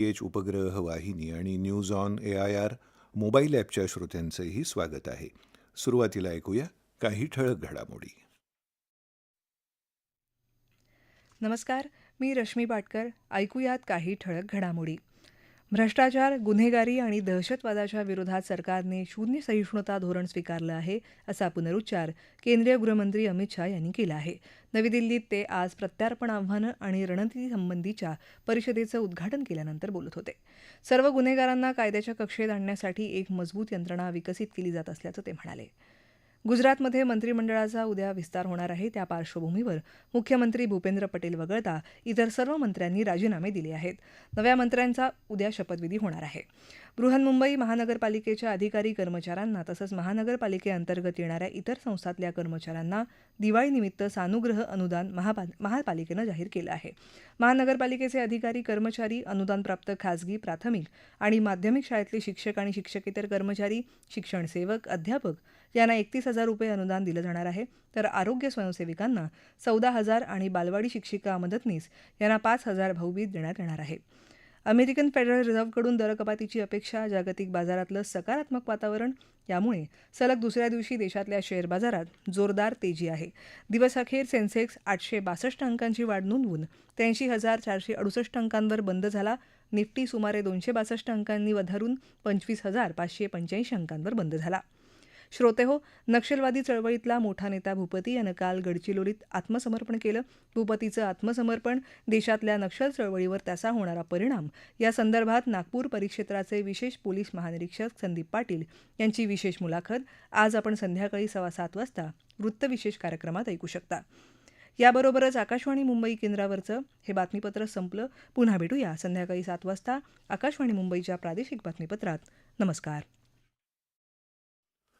H उपग्रह वाहिनी आणि news on A I R mobile ॲपच्या श्रोत्यांचंही स्वागत आहे. सुरुवातीला ऐकूया काही ठळक घडामोडी. नमस्कार मी रश्मी पाटकर. ऐकूयात काही ठळक घडामोडी. भ्रष्टाचार गुन्हेगारी आणि दहशतवादाच्या विरोधात सरकारने शून्य सहिष्णुता धोरण स्वीकारलं आहे असा पुनरुच्चार केंद्रीय गृहमंत्री अमित शाह यांनी केला आहे. नवी दिल्लीत ते आज प्रत्यार्पण आव्हानं आणि रणनीतीसंबंधीच्या परिषदेचं उद्घाटन केल्यानंतर बोलत होते. सर्व गुन्हेगारांना कायद्याच्या कक्षेत आणण्यासाठी एक मजबूत यंत्रणा विकसित केली जात असल्याचं ते म्हणाले. गुजरातमध्ये मंत्रिमंडळाचा उद्या विस्तार होणार आहे. त्या पार्श्वभूमीवर मुख्यमंत्री भूपेंद्र पटेल वगळता इतर सर्व मंत्र्यांनी राजीनामे दिले आहेत. नव्या मंत्र्यांचा उद्या शपथविधी होणार आहे. बृहन्मुंबई महानगरपालिकेच्या अधिकारी कर्मचाऱ्यांना तसंच महानगरपालिकेअंतर्गत येणाऱ्या इतर संस्थातल्या कर्मचाऱ्यांना दिवाळीनिमित्त सानुग्रह अनुदान महापा महापालिकेनं जाहीर केलं आहे. महानगरपालिकेचे अधिकारी कर्मचारी अनुदानप्राप्त खासगी प्राथमिक आणि माध्यमिक शाळेतले शिक्षक आणि शिक्षकेतर कर्मचारी शिक्षण सेवक अध्यापक यांना एकतीस हजार रुपये अनुदान दिलं जाणार आहे. तर आरोग्य स्वयंसेविकांना चौदा हजार आणि बालवाडी शिक्षिका मदतनीस यांना पाच हजार भाऊबीज देण्यात येणार आहे. अमेरिकन फेडरल रिझर्व्हकडून दरकपातीची अपेक्षा जागतिक बाजारातलं सकारात्मक वातावरण यामुळे सलग दुसऱ्या दिवशी देशातल्या शेअर बाजारात जोरदार तेजी आहे. दिवसअखेर सेन्सेक्स आठशे बासष्ट अंकांची वाढ नोंदवून त्र्याऐंशी हजार चारशे अडुसष्ट अंकांवर बंद झाला. निफ्टी सुमारे दोनशे बासष्ट अंकांनी वधारून पंचवीस हजार पाचशे पंच्याऐंशी अंकांवर बंद झाला. श्रोते हो नक्षलवादी चळवळीतला मोठा नेता भूपती यानं काल गडचिरोलीत आत्मसमर्पण केलं. भूपतीचं आत्मसमर्पण देशातल्या नक्षल चळवळीवर त्याचा होणारा परिणाम. या संदर्भात नागपूर परिक्षेत्राचे विशेष पोलीस महानिरीक्षक संदीप पाटील यांची विशेष मुलाखत आज आपण संध्याकाळी सव्वा सात वाजता वृत्तविशेष कार्यक्रमात ऐकू शकता. याबरोबरच आकाशवाणी मुंबई केंद्रावरचं हे बातमीपत्र संपलं. पुन्हा भेटूया संध्याकाळी सात वाजता आकाशवाणी मुंबईच्या प्रादेशिक बातमीपत्रात. नमस्कार.